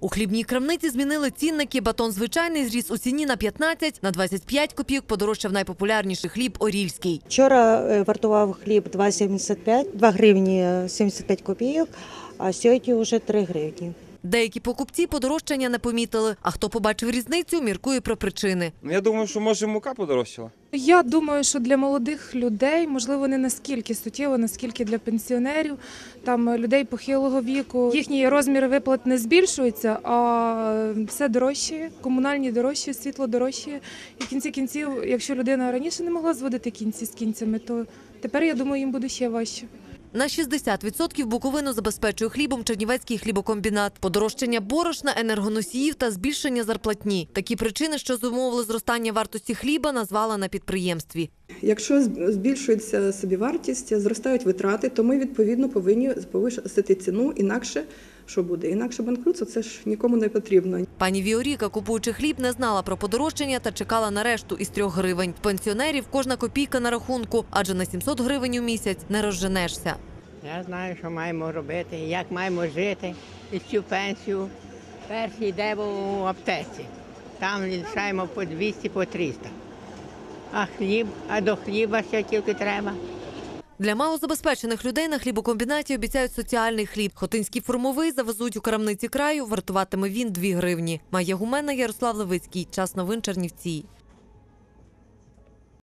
У хлібній крамниці змінили цінники. Батон звичайний зріс у ціні на 15, на 25 копійок подорожчав найпопулярніший хліб орільський. Вчора е, вартував хліб 2,75, 2 гривні е, 75 копійок, а сьогодні вже 3 гривні. Деякі покупці подорожчання не помітили. А хто побачив різницю, міркує про причини. Ну, я думаю, що може мука подорожчала. Я думаю, що для молодих людей, можливо, не наскільки суттєво, наскільки для пенсіонерів, там е, людей похилого віку. Їхній розмір виплат не збільшується, а все дорожче, комунальні дорожчі, світло дорожче. І в кінці кінців, якщо людина раніше не могла зводити кінці з кінцями, то тепер я думаю, їм буде ще важче. На 60% Буковину забезпечує хлібом Чернівецький хлібокомбінат. Подорожчання борошна, енергоносіїв та збільшення зарплатні. Такі причини, що зумовили зростання вартості хліба, назвала на підприємстві. Якщо збільшується собівартість, зростають витрати, то ми відповідно повинні повисити ціну. Інакше що буде? Інакше банкрутство це ж нікому не потрібно. Пані Віоріка, купуючи хліб, не знала про подорожчання та чекала на решту із трьох гривень. Пенсіонерів кожна копійка на рахунку, адже на 700 гривень у місяць не розженешся. Я знаю, що маємо робити, як маємо жити. І цю пенсію перший йде в аптеці. Там лишаємо по 200, по 300. А хліб, а до хліба ще тільки треба. Для малозабезпечених людей на хлібокомбінаті обіцяють соціальний хліб. Хотинський формовий завезуть у крамниці краю. Вартуватиме він 2 гривні. Має гумена Ярослав Левицький. Час новин Чернівці.